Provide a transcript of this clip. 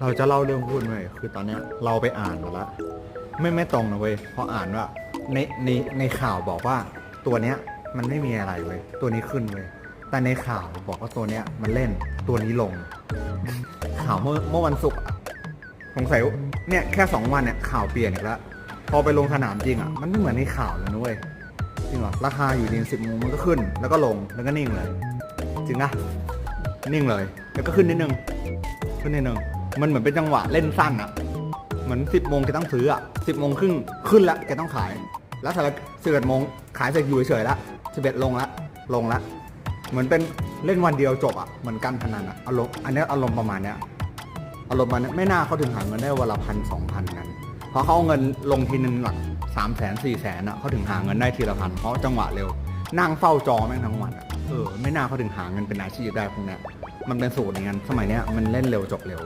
เราจะเล่าเรื่องหุ้นเว้ยคือตอนเนี้ยเราไปอ่านมาแล้วไม่ไม่ตรงนะเว้ยเพราะอ่านว่าในในในข่าวบอกว่าตัวเนี้ยมันไม่มีอะไรเว้ยตัวนี้ขึ้นเว้ยแต่ในข่าวบอกว่าตัวเนี้ยมันเล่นตัวนี้ลง ข่าวเมื่อเมื่อวันศุกร์อะสงสัยเนี่ยแค่สองวันเนี่ยข่าวเปลี่ยนอีกแล้วพอไปลงสนามจริงอะมันไม่เหมือนในข่าวเลยนะเว้ยจริงเหรอราคาอยู่ดีสิบโมงมันก็ขึ้น แล้วก็ลงแล้วก็นิ่งเลย จริงนะนิ่งเลย แล้วก็ขึ้นนิดนึงขึ้นนิดนึง มันเหมือนเป็นจังหวะเล่นสั้นอะเหมือนสิบโมงแกต้องซื้ออะสิบโมงครึ่งขึ้นละแกต้องขาย แล้วสำหรับสิบเอ็ดโมงขายเสร็จอยู่เฉยๆละสิบเอ็ดลงละลงละเหมือนเป็นเล่นวันเดียวจบอะเหมือนการพนันอะอารมณ์อันนี้อารมณ์ประมาณเนี้ยอารมณ์ประมาณเนี้ยไม่น่าเขาถึงหาเงินได้วันละพันสองพันกันเพราะเขาเอาเงินลงทีนึงหลักสามแสนสี่แสนอะเขาถึงหาเงินได้ทีละพันเพราะจังหวะเร็ว นั่งเฝ้าจอแม่งทั้งวันอะเออไม่น่าเขาถึงหาเงินเป็นอาชีพได้พวกเนี้ยมันเป็นสูตรอย่างนั้นสมัยเนี้ยมันเล่นเร็วจบเร็ว